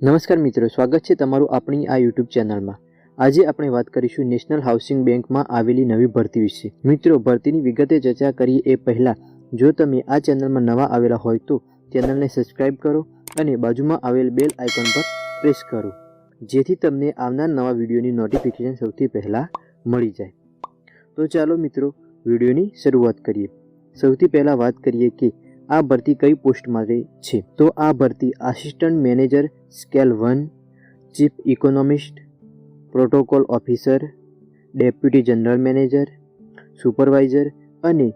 નમસ્કાર મિત્રો, સ્વાગત છે તમારું આપણી આ યુટ્યુબ ચેનલમાં. આજે આપણે વાત કરીશું નેશનલ હાઉસિંગ બેંકમાં આવેલી નવી ભરતી વિશે. મિત્રો, ભરતીની વિગતે ચર્ચા કરીએ એ પહેલાં, જો તમે આ ચેનલમાં નવા આવેલા હોય તો ચેનલને સબસ્ક્રાઇબ કરો અને બાજુમાં આવેલ બેલ આઇકન પર પ્રેસ કરો, જેથી તમને આવનાર નવા વિડીયોની નોટિફિકેશન સૌથી પહેલાં મળી જાય. તો ચાલો મિત્રો, વિડીયોની શરૂઆત કરીએ. સૌથી પહેલાં વાત કરીએ કે આ ભરતી કઈ પોસ્ટ માટે છે? તો આ ભરતી assistant manager scale one chief economist protocol officer deputy general manager supervisor અને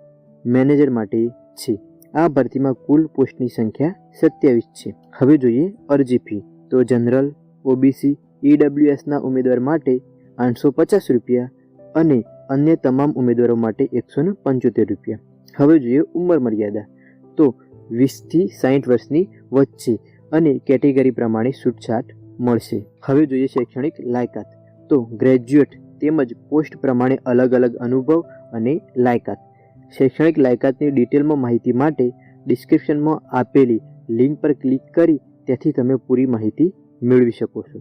મેનેજર માટે છે. આ ભરતીમાં કુલ પોસ્ટની સંખ્યા સત્યાવીસ છે. હવે જોઈએ અરજી ફી. તો જનરલ ઓબીસી ઈડબ્લ્યુએસના ઉમેદવાર માટે આઠસો પચાસ રૂપિયા અને અન્ય તમામ ઉમેદવારો માટે એકસો પંચોતેર રૂપિયા. હવે જોઈએ ઉંમર મર્યાદા. તો વીસથી સાઠ વર્ષની વચ્ચે અને કેટેગરી પ્રમાણે છૂટછાટ મળશે. હવે જોઈએ શૈક્ષણિક લાયકાત. તો ગ્રેજ્યુએટ તેમજ પોસ્ટ પ્રમાણે અલગ અલગ અનુભવ અને લાયકાત. શૈક્ષણિક લાયકાતની ડિટેલમાં માહિતી માટે ડિસ્ક્રિપ્શનમાં આપેલી લિંક પર ક્લિક કરી ત્યાંથી તમે પૂરી માહિતી મેળવી શકો છો.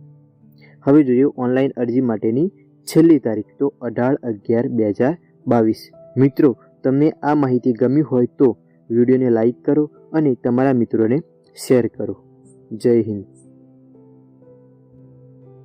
હવે જોઈએ ઓનલાઈન અરજી માટેની છેલ્લી તારીખ, તો અઢાર અગિયાર બે હજાર બાવીસ. મિત્રો, તમને આ માહિતી ગમી હોય તો વિડીયોને લાઈક કરો અને તમારા મિત્રોને શેર કરો. જય હિન્દ.